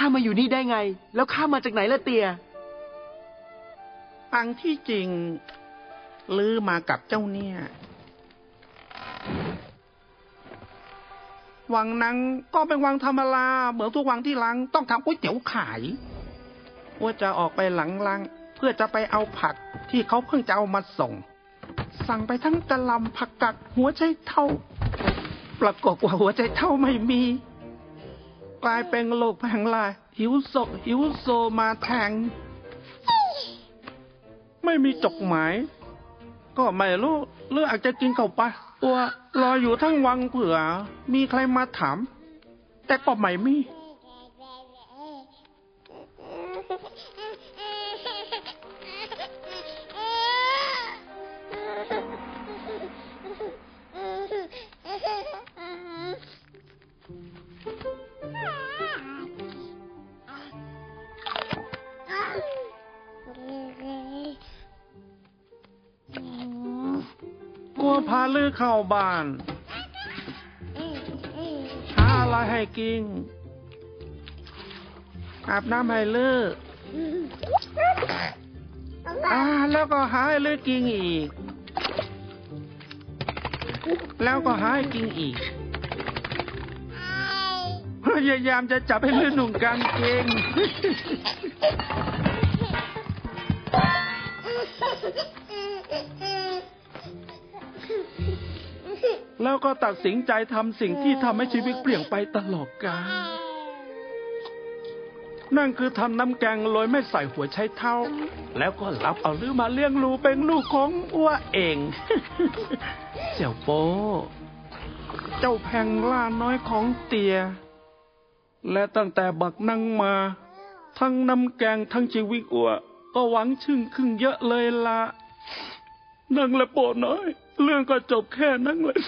ข้ามาอยู่นี่ได้ไง แล้วข้ามาจากไหนล่ะเตียอังที่จริง ลือมากับเจ้าเนี่ย วังนั้นก็เป็นวังธรรมดาเหมือนทุกวังที่ลังต้องทำก๋วยเตี๋ยวขายว่าจะออกไปหลังลัง เพื่อจะไปเอาผักที่เขาเพิ่งจะเอามาส่ง สั่งไปทั้งกะลำผักกัดหัวใจเท่า ปรากฏว่าหัวใจเท่าไม่มี กลายเป็นโรคแผงลาย หิวโซหิวโซมาแทง ไม่มีจดหมาย ก็ไม่รู้หรืออาจจะกินเข้าไปว่ารออยู่ทั้งวังเผื่อ มีใครมาถาม แต่ก็ไม่มี กลัวพาลือเข้าบ้าน หาอะไรให้กิน อาบน้ำให้ลืออ่าแล้วก็หาให้ลือกินอีก แล้วก็หาให้กินอีก พยายามจะจับให้ลือหนุ่มกางเกง แล้วก็ตัดสินใจทำสิ่งที่ทำให้ชีวิตเปลี่ยนไปตลอดกาลนั่นคือทำน้ำแกงโรยไม่ใส่หัวใช้เท้า แล้วก็รับเอาลือมาเลี้ยงลูเป็นลูกของอ้วเองเจ้าโปเจ้าแพงล่าน้อยของเตีย และตั้งแต่บักนั่งมา ทั้งน้ำแกงทั้งชีวิตอ้วก็หวังชึ่งครึ่งเยอะเลยละ นั่งและโปน้อย เรื่องก็จบแค่นั้นเลย